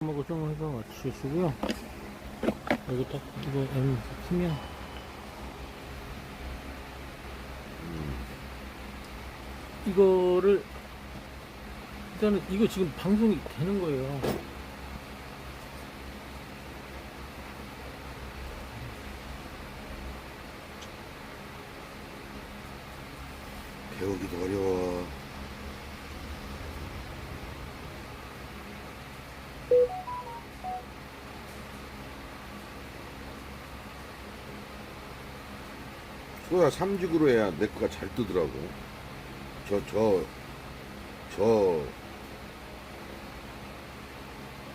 먹고 좀 해서 맞추시고요. 여기 딱 이거 M 키면 이거를 일단은 이거 지금 방송이 되는 거예요. 배우기도 어려워. 소야 삼직으로 해야 내 거가 잘 뜨더라고. 저, 저, 저,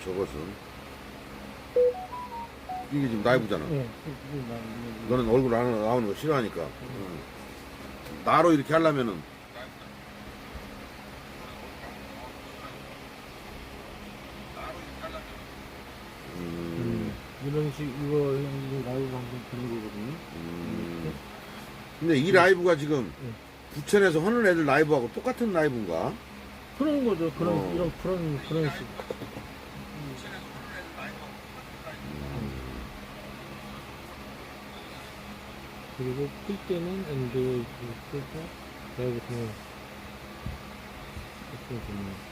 저것은. 이게 지금 라이브잖아. 예, 나- 이거- 너는 얼굴 안 나오는 거 싫어하니까. 응. 나로 이렇게 하려면은 음, 이런 식 이거 이거 라이브 방송 되는 거거든요. 음. 근데 이 라이브가 지금 응. 부천에서 하는 애들 라이브하고 똑같은 라이브인가? 그런 거죠. 그런 어. 이런 그런 그런 식. 그리고 끌 때는 엔드 끌고 라이브 그냥 이렇게 되면